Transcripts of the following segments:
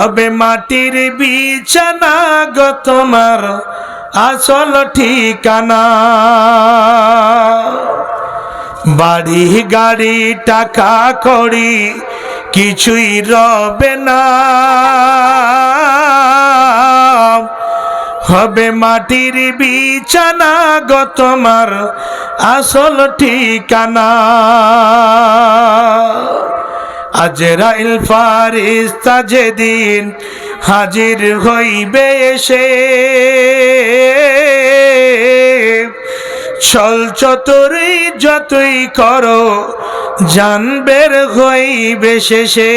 হবে মাটির বিছানা গো তোমার আসল ঠিকানা। বাড়ি, গাড়ি, টাকা করি কিছুই রবে না। হবে মাটির বিছানা গো তোমার আসল ঠিকানা। আজরাইল ফারিস্তা যেদিন হাজির হইবে এসে ছল চতুরি যতই করো জানবের হইবে শেষে।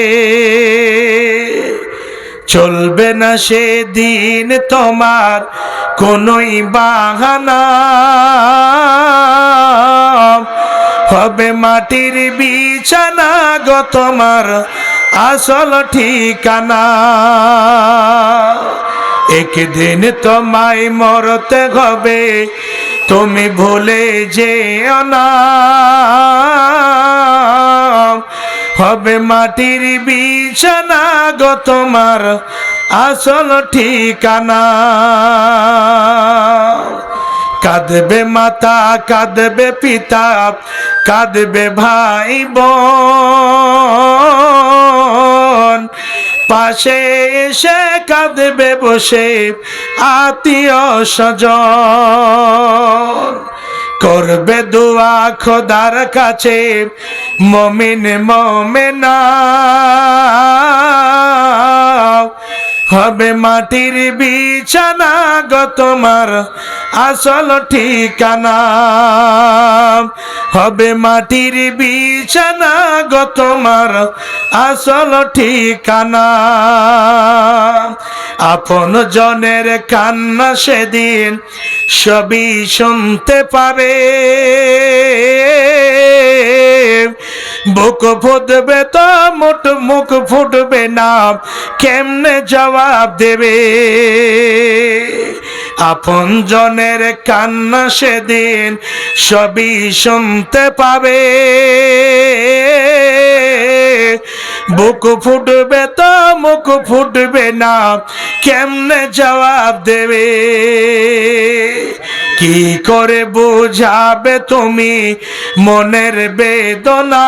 চলবে না সে দিন তোমার কোনই বাহানা। হবে মাটির বিছানা গো তোমার আসল ঠিকানা। একদিন তোমায় মরতে হবে, তুমি ভুলে না। হবে মাটির বিছানা গো তোমার আসল ঠিকানা। কাঁদবে মাতা, কাঁদবে পিতা, কাঁদবে ভাই বোন। পাশে এসে কাঁদবে বসে আত্মীয় স্বজন। করবে দোয়া খোদার কাছে, মমিন মমেনা। হবে মাটির বিছানা গো তোমার আসল ঠিকানা। হবে মাটির বিছানা গো তোমার আসল ঠিকানা। আপন জনের কান্না সেদিন সবই শুনতে পাবে। বুক ফুটবে তো মুখ ফুটবে না, কেমনে জবাব দেবে? আপন জনের কান্না সেদিন সবই শুনতে পাবে। বুক ফুটবে তো মুখ ফুটবে না, কেমনে জবাব দেবে? কি করে বোঝাবে তুমি মনের বেদনা?